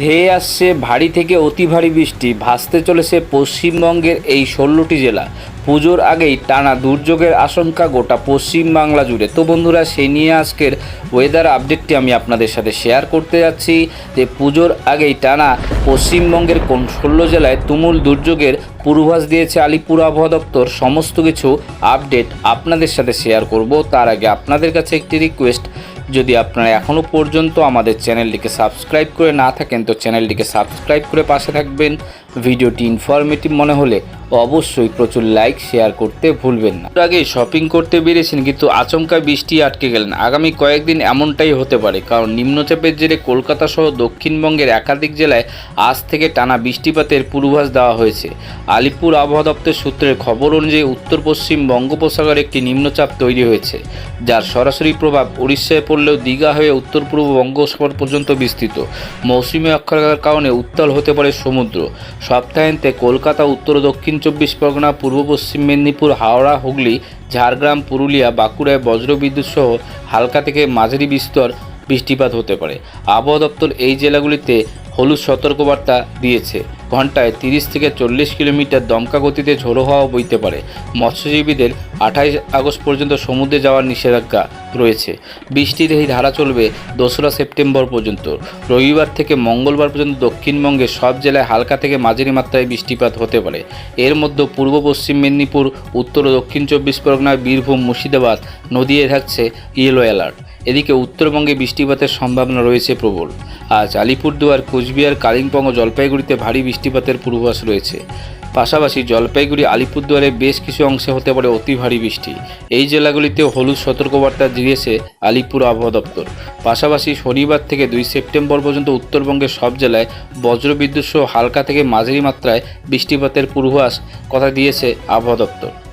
ধেয়ে আসছে ভারী থেকে অতি ভারী বৃষ্টি। ভাসতে চলেছে পশ্চিমবঙ্গের এই ষোলোটি জেলা। পুজোর আগেই টানা দুর্যোগের আশঙ্কা গোটা পশ্চিম বাংলা জুড়ে। তো বন্ধুরা, সেই নিয়ে আজকের ওয়েদার আপডেটটি আমি আপনাদের সাথে শেয়ার করতে যাচ্ছি যে পুজোর আগেই টানা পশ্চিমবঙ্গের কোন ষোলো জেলায় তুমুল দুর্যোগের পূর্বাভাস দিয়েছে আলিপুর আবহাওয়া দপ্তর। সমস্ত কিছু আপডেট আপনাদের সাথে শেয়ার করব। তার আগে আপনাদের কাছে একটি রিকোয়েস্ট যদি আপনারা এখনও পর্যন্ত আমাদের চ্যানেলটিকে সাবস্ক্রাইব করে না থাকেন, তো চ্যানেলটিকে সাবস্ক্রাইব করে পাশে থাকবেন। ভিডিওটি ইনফরমেটিভ মনে হলে অবশ্যই প্রচুর লাইক শেয়ার করতে ভুলবেন না। আগে শপিং করতে বেরিয়েছেন, কিন্তু আচমকা বৃষ্টি আটকে গেলেন। আগামী কয়েকদিন এমনটাই হতে পারে, কারণ নিম্নচাপের জেরে কলকাতা সহ দক্ষিণবঙ্গের একাধিক জেলায় আজ থেকে টানা বৃষ্টিপাতের পূর্বাভাস দেওয়া হয়েছে। আলিপুর আবহাওয়া দপ্তর সূত্রের খবর অনুযায়ী উত্তর পশ্চিম বঙ্গোপসাগরে একটি নিম্নচাপ তৈরি হয়েছে, যার সরাসরি প্রভাব উড়িষ্যায় পড়লেও দীঘা হয়ে উত্তর পূর্ব বঙ্গোপসাগর পর্যন্ত বিস্তৃত। মৌসুমী অক্ষরেখার কারণে উত্তাল হতে পারে সমুদ্র। সপ্তাহান্তে কলকাতা, উত্তর দক্ষিণ চব্বিশ পরগনা, পূর্ব পশ্চিম মেদিনীপুর, হাওড়া, হুগলি, ঝাড়গ্রাম, পুরুলিয়া, বাঁকুড়ায় বজ্রবিদ্যুৎ সহ হালকা থেকে মাঝারি বিস্তর বৃষ্টিপাত হতে পারে। আবহাওয়া দপ্তর এই জেলাগুলিতে হলুদ সতর্কবার্তা দিয়েছে। ঘন্টায় তিরিশ থেকে চল্লিশ কিলোমিটার দমকা গতিতে ঝোড়ো হওয়া বইতে পারে। মৎস্যজীবীদের আঠাইশ আগস্ট পর্যন্ত সমুদ্রে যাওয়ার নিষেধাজ্ঞা রয়েছে। বৃষ্টির এই ধারা চলবে দোসরা সেপ্টেম্বর পর্যন্ত। রবিবার থেকে মঙ্গলবার পর্যন্ত দক্ষিণবঙ্গের সব জেলায় হালকা থেকে মাঝারি মাত্রায় বৃষ্টিপাত হতে পারে। এর মধ্যে পূর্ব পশ্চিম মেদিনীপুর, উত্তর ও দক্ষিণ চব্বিশ পরগনা বীরভূম, মুর্শিদাবাদ, নদিয়ায় থাকছে ইয়েলো অ্যালার্ট এদিকে উত্তরবঙ্গে বৃষ্টিপাতের সম্ভাবনা রয়েছে প্রবল। আজ আলিপুরদুয়ার, কুচবিহার, কালিম্পং ও জলপাইগুড়িতে ভারী বৃষ্টিপাতের পূর্বাভাস রয়েছে। পাশাপাশি জলপাইগুড়ি, আলিপুরদুয়ারে বেশ কিছু অংশে হতে পারে অতি ভারী বৃষ্টি। এই জেলাগুলিতেও হলুদ সতর্কবার্তা দিয়েছে আলিপুর আবহাওয়া দপ্তর। পাশাপাশি শনিবার থেকে দুই সেপ্টেম্বর পর্যন্ত উত্তরবঙ্গের সব জেলায় বজ্রবিদ্যুৎ সহ হালকা থেকে মাঝারি মাত্রায় বৃষ্টিপাতের পূর্বাভাস কথা দিয়েছে আবহাওয়া দপ্তর।